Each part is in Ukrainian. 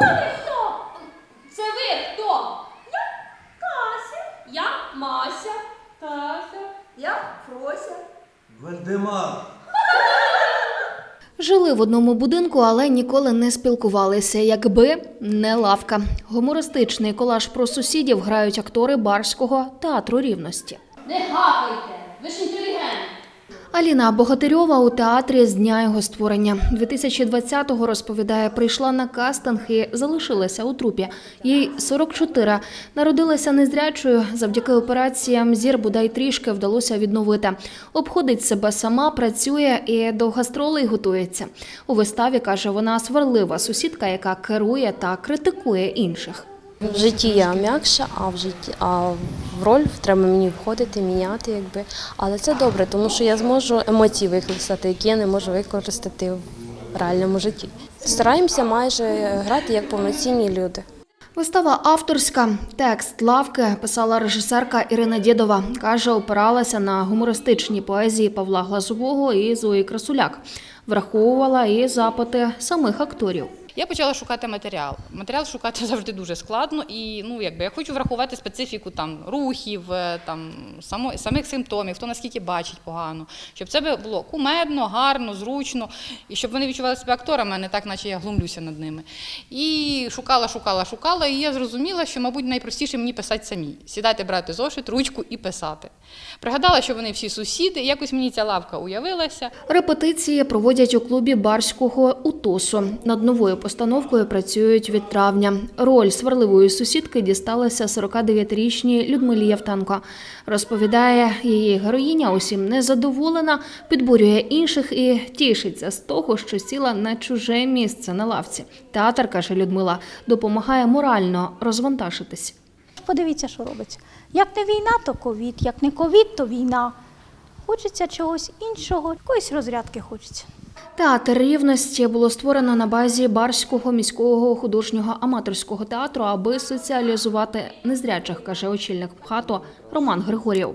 Хто? Це ви хто? Я Кася. Я Мася. Тася. Я Фрося. Вальдемар. Жили в одному будинку, але ніколи не спілкувалися, якби не лавка. Гумористичний колаж про сусідів грають актори Барського театру рівності. Не гапайте. Ви ж інтелігент. Аліна Богатирьова у театрі з дня його створення 2020-го, розповідає, прийшла на кастинг і залишилася у трупі. Їй 44. Народилася незрячою. Завдяки операціям зір бодай трішки вдалося відновити. Обходить себе сама, працює і до гастролей готується. У виставі каже, вона сварлива сусідка, яка керує та критикує інших. В житті я м'якша, а в житті, а в роль треба мені входити, міняти, якби. Але це добре, тому що я зможу емоції використати, які я не можу використати в реальному житті. Стараємося майже грати як повноцінні люди. Вистава авторська. Текст лавки писала режисерка Ірина Дєдова. Каже, опиралася на гумористичні поезії Павла Глазового і Зої Красуляк. Враховувала і запити самих акторів. Я почала шукати матеріал. Матеріал шукати завжди дуже складно, і ну якби я хочу врахувати специфіку там рухів, е, там само, самих симптомів, хто наскільки бачить погано, щоб це було кумедно, гарно, зручно, і щоб вони відчували себе акторами, а не так, наче я глумлюся над ними. І шукала, шукала, шукала, і я зрозуміла, що, мабуть, найпростіше мені писати самі. Сідати, брати зошит, ручку і писати. Пригадала, що вони всі сусіди, і якось мені ця лавка уявилася. Репетиції проводять у клубі Барського УТОСу. Над новою постановкою працюють від травня. Роль сварливої сусідки дісталася 49-річній Людмилі Явтенко. Розповідає, її героїня усім незадоволена, підбурює інших і тішиться з того, що сіла на чуже місце на лавці. Театр, каже Людмила, допомагає морально розвантажитись. Подивіться, що робиться. Як не війна, то ковід, як не ковід, то війна. Хочеться чогось іншого, якоїсь розрядки хочеться. Театр рівності було створено на базі Барського міського художнього аматорського театру, аби соціалізувати незрячих, каже очільник ПХАТО Роман Григорів.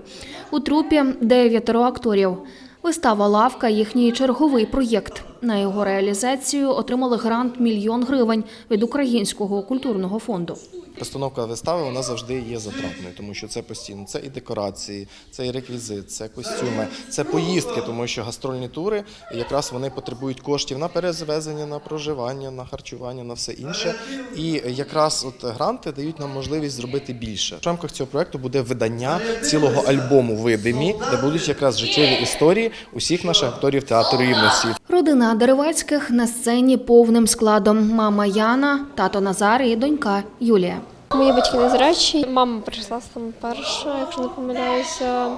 У трупі дев'ятеро акторів. Вистава Лавка їхній черговий проєкт. На його реалізацію отримали грант мільйон гривень від Українського культурного фонду. Постановка вистави вона завжди є затратною, тому що це постійно. Це і декорації, це і реквізит, це костюми, це поїздки, тому що гастрольні тури якраз вони потребують коштів на перезвезення, на проживання, на харчування, на все інше. І якраз от гранти дають нам можливість зробити більше. В рамках цього проекту буде видання цілого альбому видимі, де будуть якраз життєві історії усіх наших акторів театру рівності. Родина Деревацьких на сцені повним складом. Мама Яна, тато Назар і донька Юлія. Мої батьки незрячі. Мама прийшла саме перша, якщо не помиляюся,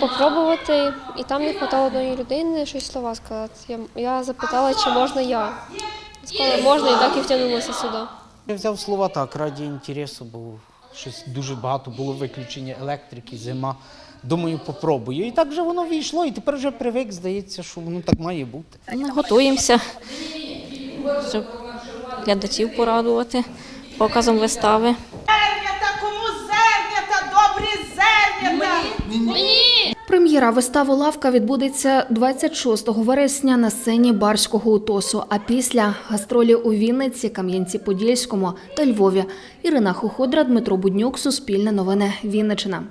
попробувати. І там не хватало одної людини щось слова сказати. Я, запитала, чи можна я. Сказали, можна, і так і втягнулася сюди. Я взяв слова так, раді інтересу, бо щось дуже багато було виключення електрики, зима. Думаю, попробую. І так же воно війшло, і тепер вже привик, здається, що воно так має бути. Готуємося, щоб глядачів порадувати показом вистави. Зернята, кому зернята, добрі зернята. Прем'єра вистави Лавка відбудеться 26 вересня на сцені Барського УТОСу. А після гастролі у Вінниці, Кам'янці-Подільському та Львові. Ірина Хоходра, Дмитро Буднюк, Суспільне новини, Вінниччина.